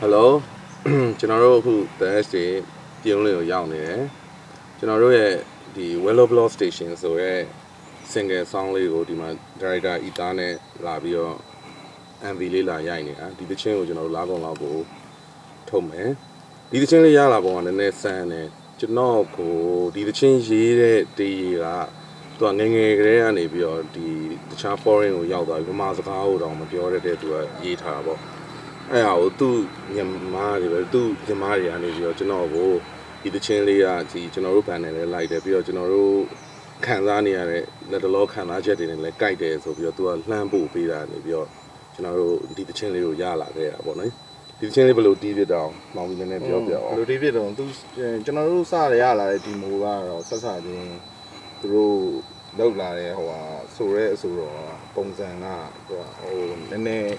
ဟယ်လိုကျွန်တော်တို့အခု dash တွေပြုံးလင်းကိုရောက်နေတယ်ကျွန်တော်တို့ရဲ့ဒီ Willow Block Station ဆိုရဲ single song လေးကိုဒီမှာ director အီသားနဲ့လာပြီးတော့ MV လေးလာရိုက်နေတာဒီသချင်းကိုကျွန်တော်တို့လာကုန်လောက်ကိုထုတ်မယ်ဒီသချင်းလေးရလာပုံကနည်းနည်းဆန်းတယ်ကျွန်တော်ကိုဒီသချင်းရေးတဲ့တေးကသူကငယ်ငယ်ကလေးကနေပြီးတော့ဒီတခြား foreign ကိုရောက်သွားပြီဗမာစကားကိုတော့မပြောရတဲ့သူကရေးထားတာပေါ့ အဲ့ဟာကိုသူ့ညီမတွေပဲသူ့ညီမတွေကနေပြီးတော့ကျွန်တော်ကိုဒီတချင်းလေးကဒီကျွန်တော်တို့ဘန်နဲ့လည်းလိုက်တယ်ပြီးတော့ကျွန်တော်တို့ခံစားနေရတဲ့လက်တလောခံစားချက်တွေနဲ့လည်းကြိုက်တယ်ဆိုပြီးတော့သူကလှမ်းပို့ပေးတာနေပြီးတော့ကျွန်တော်တို့ဒီတချင်းလေးကိုရလာခဲ့တာပေါ့နော်ဒီတချင်းလေးဘယ်လိုတီးပြတောင်မောင်ကြီးလည်းနည်းနည်းပြောပြအောင်ဘယ်လိုဒီဖြစ်တော့သူကျွန်တော်တို့စရရလာတဲ့ဒီမိုကတော့ဆက်ဆက်ချင်းသူတို့လောက်လာတဲ့ဟိုဟာဆိုရဲအဆိုတော့ပုံစံကသူကဟိုနည်းနည်း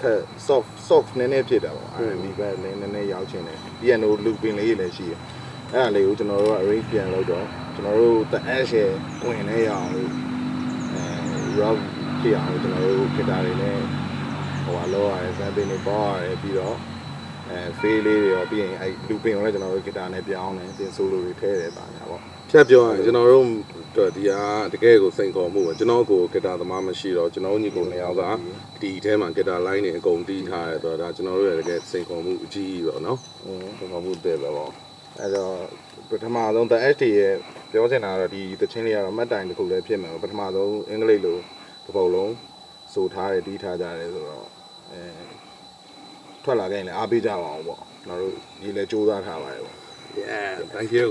ခက် soft soft နည်းနည်းဖြစ်တာပေါ့ R&B ပဲနည်းနည်းရောက်ချင်တယ် piano looping လေးလည်းရှိတယ်အဲ့ဒါလေးကိုကျွန်တော်တို့က arrange ပြန်လုပ်တော့ကျွန်တော်တို့ the ash ရဲ့ဝင်နေရအောင်လို့အဲ rock ဖြစ်အောင်လို့ကျွန်တော်တို့ guitar တွေနဲ့ဟိုဟာလောက်ရတယ်ဇန်ပင်းတွေပေါရတယ်ပြီးတော့အဲဖေးလေးတွေရောပြီးရင်အဲလူပင်ကိုလည်းကျွန်တော်တို့ဂီတာနဲ့ပြောင်းတယ်ပြင်ဆိုလိုတွေထည့်တယ်ပါညာပေါ့ဖြတ်ပြောရရင်ကျွန်တော်တို့ တို့ဒီဟာတကယ်ကိုစိန်ခေါ်မှုပဲကျွန်တော်ကိုဂီတာသမားမရှိတော့ကျွန်တော်ညီကိုနှစ်ယောက်ကဒီထဲမှာဂီတာ line တွေအကုန်တီးထားတယ်ဆိုတော့ဒါကျွန်တော်တို့ရဲ့တကယ်စိန်ခေါ်မှုအကြီးကြီးပေါ့နော်อืมကျွန်တော်ဘူးတဲ့ပဲပေါ့အဲတော့ပထမဆုံး the HD ရဲ့ပြောချင်တာကတော့ဒီသချင်းလေးကတော့မှတ်တိုင်တစ်ခုလည်းဖြစ်မယ်ပေါ့ပထမဆုံးအင်္ဂလိပ်လိုတစ်ပုတ်လုံးဆိုထားတယ်တီးထားကြတယ်ဆိုတော့အဲထွက်လာခဲ့ရင်လည်းအားပေးကြပါအောင်ပေါ့ကျွန်တော်တို့ဒီလည်းစူးစမ်းထားပါတယ်ပေါ့ Yeah thank you